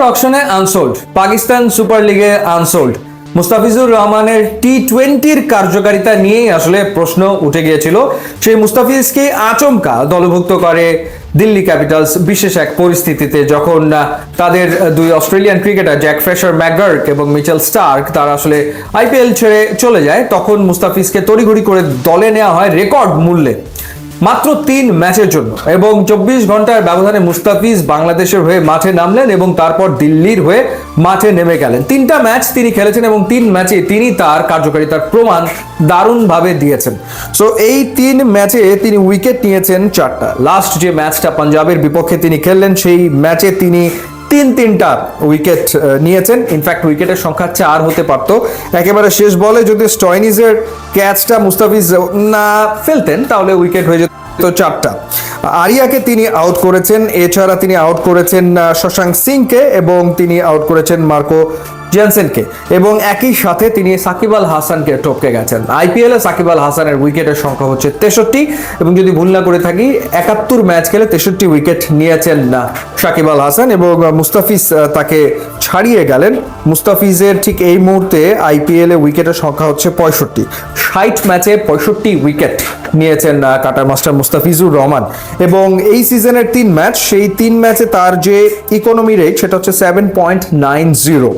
Transfer অকশনে unsold, Pakistan super লিগে unsold. Mustafizur রহমানের টি টোয়েন্টির কার্যকারিতা নিয়েই আসলে প্রশ্ন উঠে গিয়েছিল। সেই মুস্তাফিজকে আচমকা দলভুক্ত করে দিল্লি ক্যাপিটালস বিশেষ এক পরিস্থিতিতে যখন তাদের দুই Australian cricketer Jake Fraser McGurk এবং মিচেল স্টার্ক, তারা আসলে আইপিএল ছেড়ে চলে যায়, তখন মুস্তাফিজকে তড়িঘড়ি করে দলে নেওয়া হয় রেকর্ড মূল্যে। মাত্র তিন ম্যাচের জন্য এবং চব্বিশ ঘণ্টার ব্যবধানে মুস্তাফিজ বাংলাদেশের হয়ে মাঠে নামলেন এবং তারপর দিল্লির হয়ে মাঠে নেমে গেলেন। তিনটা ম্যাচ তিনি খেলেছেন এবং তিন ম্যাচে তিনি তার কার্যকারিতার প্রমাণ দারুণভাবে দিয়েছেন। সো এই তিন ম্যাচে তিনি উইকেট নিয়েছেন চারটা। লাস্ট যে ম্যাচটা পাঞ্জাবের বিপক্ষে তিনি খেললেন, সেই ম্যাচে তিনি তিন তিনটা উইকেট নিয়েছেন। ইনফ্যাক্ট উইকেটের সংখ্যা চার হতে পারতো। একেবারে শেষ বলে যদি স্টয়নিজের ক্যাচটা মুস্তাফিজ না ফেলতেন, তাহলে উইকেট হয়ে যেত চারটা। আরিয়াকে তিনি আউট করেছেন, এছাড়া তিনি আউট করেছেন শশাঙ্ক সিংকে এবং তিনি আউট করেছেন মার্কো জেনসেনকে। এবং একই সাথে তিনি সাকিব আল হাসানকে টপকে গেছেন। আইপিএলে সাকিব আল হাসানের উইকেটের সংখ্যা হচ্ছে তেষট্টি, এবং যদি ভুল না করে থাকি, একাত্তর ম্যাচ খেলে তেষট্টি উইকেট নিয়েছেন না সাকিব আল হাসান এবং মুস্তাফিজ তাকে ছাড়িয়ে গেলেন। মুস্তাফিজের ঠিক এই মুহূর্তে আইপিএলে উইকেটের সংখ্যা হচ্ছে পঁয়ষট্টি। ষাট ম্যাচে পঁয়ষট্টি উইকেট নিয়েছেন কাটার মাস্টার মুস্তাফিজুর রহমান। এবং এই সিজনের তিন ম্যাচ, সেই তিন ম্যাচে তার যে ইকোনমি রেট সেটা হচ্ছে সেভেন পয়েন্ট নাইন জিরো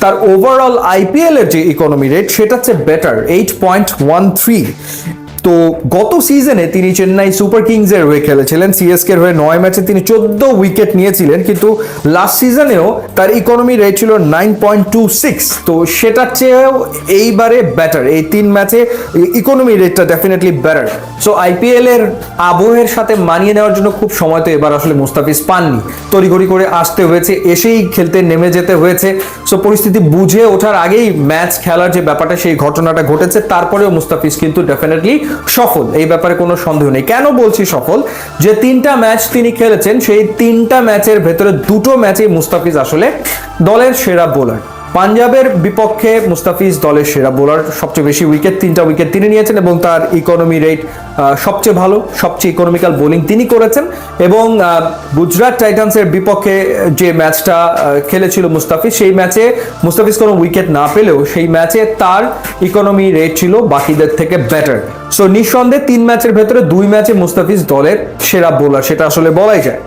তার ওভারঅল আইপিএল এর যে ইকোনমি রেট সেটা হচ্ছে better eight point one three তো গত সিজনে তিনি চেন্নাই সুপার কিংসের হয়ে খেলেছিলেন। সিএসকে হয়ে নয় ম্যাচে তিনি চোদ্দ উইকেট নিয়েছিলেন, কিন্তু লাস্ট সিজনেও তার ইকোনমি রেট ছিল নাইন পয়েন্ট টু সিক্স তো সেটার চেয়েও এইবারে ব্যাটার এই তিন ম্যাচে ইকোনমি রেটটা ডেফিনেটলি ব্যাটার সো আইপিএল এর আবহের সাথে মানিয়ে নেওয়ার জন্য খুব সময় তো এবার আসলে মুস্তাফিজ পাননি। তড়িঘড়ি করে আসতে হয়েছে, এসেই খেলতে নেমে যেতে হয়েছে। সো পরিস্থিতি বুঝে ওঠার আগেই ম্যাচ খেলার যে ব্যাপারটা, সেই ঘটনাটা ঘটেছে। তারপরেও মুস্তাফিজ কিন্তু ডেফিনেটলি সফল, এই ব্যাপারে কোনো সন্দেহ নেই। কেন বলছি সফল? যে তিনটা ম্যাচ তিনি খেলেছেন, সেই তিনটা ম্যাচের ভেতরে দুটো ম্যাচে মুস্তাফিজ আসলে দলের সেরা বোলার পাঞ্জাবের বিপক্ষে মুস্তাফিজ দলের সেরা বোলার সবচেয়ে বেশি উইকেট তিনটা উইকেট তিনি নিয়েছেন এবং তার ইকোনমি রেট সবচেয়ে ভালো, সবচেয়ে ইকোনমিক্যাল বোলিং তিনি করেছেন এবং গুজরাট টাইটান্সের বিপক্ষে যে ম্যাচটা খেলেছিল মুস্তাফিজ, সেই ম্যাচে মুস্তাফিজ কোনো উইকেট না পেলেও সেই ম্যাচে তার ইকোনমি রেট ছিল বাকিদের থেকে বেটার সো নিঃসন্দেহে তিন ম্যাচের ভেতরে দুই ম্যাচে মুস্তাফিজ দলের সেরা বোলার সেটা আসলে বলাই যায়।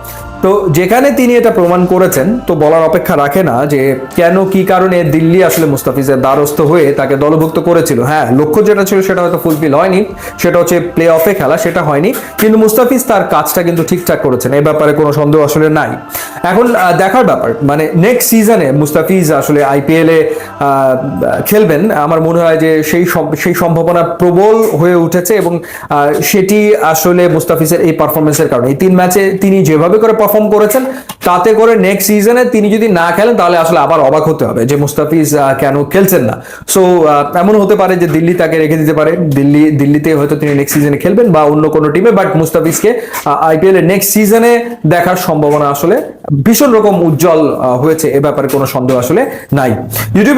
তো যেখানে তিনি এটা প্রমাণ করেছেন, তো বলার অপেক্ষা রাখে না যে কেন, কি কারণে দিল্লি আসলে মুস্তাফিজের দ্বারস্থ হয়ে তাকে দলভুক্ত করেছিল। হ্যাঁ লক্ষ্য যেটা ছিল সেটা হয়তো ফুলফিল হয়নি, সেটা হচ্ছে প্লে অফে খেলা, সেটা হয়নি, কিন্তু মুস্তাফিজ তার কাজটা কিন্তু ঠিকঠাক করেছেন এই ব্যাপারে কোনো সন্দেহ আসলে নাই। এখন দেখার ব্যাপার মানে নেক্সট সিজনে মুস্তাফিজ আসলে আইপিএল এ খেলবেন, আমার মনে হয় যে সেই সেই সম্ভাবনা প্রবল হয়ে উঠেছে এবং সেটি আসলে মুস্তাফিজের এই পারফরমেন্সের কারণে। এই তিন ম্যাচে তিনি যেভাবে করে পারফর্ম করেছেন, তাতে করে নেক্সট সিজনে তিনি যদি না খেলেন, তাহলে আসলে আবার অবাক হতে হবে যে মুস্তাফিজ কেন খেলছেন না। সো এমন হতে পারে যে দিল্লি তাকে রেখে দিতে পারে। দিল্লি, দিল্লিতে হয়তো তিনি নেক্সট সিজনে খেলবেন বা অন্য কোনো টিমে বাট মুস্তাফিজকে আইপিএল এর নেক্সট সিজনে দেখার সম্ভাবনা আসলে ভীষণ রকম উজ্জ্বল হয়েছে। এ ব্যাপারে কোনো সন্দেহ আসলে নাই। ইউটিউব